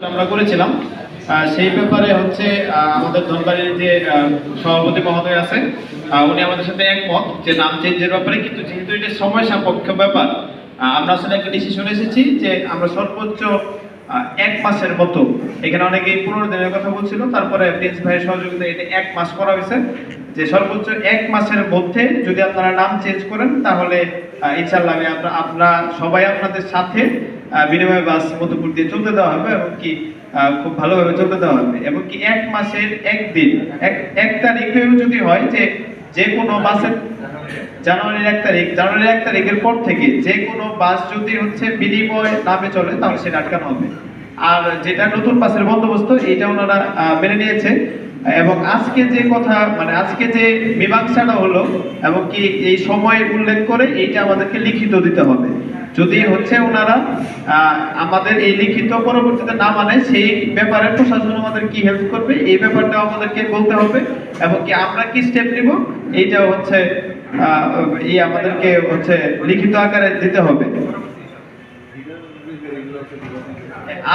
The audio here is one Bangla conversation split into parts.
আমরা করেছিলাম। সেই ব্যাপারে হচ্ছে আমাদের ধনবাড়ির যে সভাপতি মহোদয় আছে উনি আমাদের সাথে একমত যে নাম চেঞ্জের ব্যাপারে, কিন্তু যেহেতু এটা সময় সাপেক্ষ ব্যাপার আমরা আসলে একটা ডিসিশন এসেছি যে আমরা সর্বোচ্চ এক মাসের মতো। এখানে অনেকেই পনেরো দিনের কথা বলছিল, তারপরে প্রিন্স ভাইয়ের সহযোগিতা এটা এক মাস করা হয়েছে। যে সর্বোচ্চ এক মাসের মধ্যে যদি আপনারা নাম চেঞ্জ করেন, তাহলে ইনশাল্লাহ আমি আমরা সবাই আপনাদের সাথে বিনিময় বাস মধুপুর দিয়ে চলতে দেওয়া হবে এবং কি খুব ভালোভাবে চলতে দেওয়া হবে। এবং কি এক মাসের একদিন, এক এক তারিখেও যদি হয় যে যে কোনো বাসের জানুয়ারির এক তারিখ, জানুয়ারির এক তারিখের পর থেকে যে কোনো বাস যদি হচ্ছে বিনিময় নামে চলে, তাহলে সেটা আটকানো হবে। আর যেটা নতুন বাসের বন্দোবস্ত এটা ওনারা মেনে নিয়েছে। এবং আজকে যে কথা মানে আজকে যে মীমাংসাটা হলো, এবং কি এই সময় উল্লেখ করে এইটা আমাদেরকে লিখিত দিতে হবে। যদি হচ্ছে ওনারা আমাদের এই লিখিত পরবর্তীতে না মানে সেই ব্যাপারে প্রশাসন আমাদের কি হেল্প করবে, এই ব্যাপারটাও আমাদেরকে বলতে হবে। এবং কি আমরা কি স্টেপ নিব এইটা হচ্ছে এই আমাদেরকে হচ্ছে লিখিত আকারে দিতে হবে।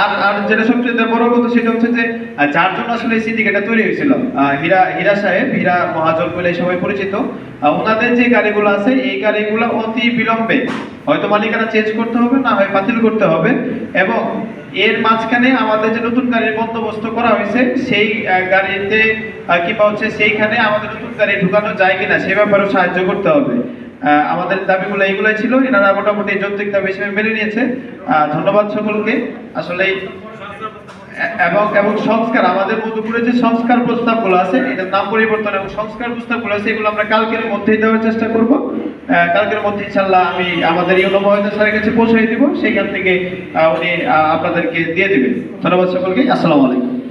আর আর যেটা সবচেয়ে বড় কথা সেটা হচ্ছে যে আসলে সিন্ডিকেটটা তৈরি হয়েছিল হীরা হীরা সাহেব, হীরা মহাজন বলে সবাই পরিচিত ওনাদের যে গাড়িগুলো আছে, এই গাড়িগুলো অতি বিলম্বে হয়তো মালিকানা চেঞ্জ করতে হবে, না হয় বাতিল করতে হবে এবং এর মাঝখানে আমাদের যে নতুন গাড়ির বন্দোবস্ত করা হয়েছে, সেই গাড়িতে কিংবা হচ্ছে সেইখানে আমাদের নতুন গাড়ি ঢুকানো যায় কিনা, সে ব্যাপারেও সাহায্য করতে হবে। আমাদের দাবিগুলো এইগুলাই ছিল। এনারা মোটামুটি যৌক্তিক দাবি হিসেবে মেনে নিয়েছে। ধন্যবাদ সকলকে। আসলে, এবং এবং সংস্কার, আমাদের মধুপুরে যে সংস্কার প্রস্তাবগুলো আছে, এটার নাম পরিবর্তন এবং সংস্কার প্রস্তাবগুলো আছে, এগুলো আমরা কালকের মধ্যেই দেওয়ার চেষ্টা করব। কালকের মধ্যে ইনশাল্লাহ আমি আমাদের ইউনো মহোদয় স্যারের কাছে পৌঁছে দিব। সেখান থেকে উনি আপনাদেরকে দিয়ে দিবেন ধন্যবাদ সকলকে। আসসালামু আলাইকুম।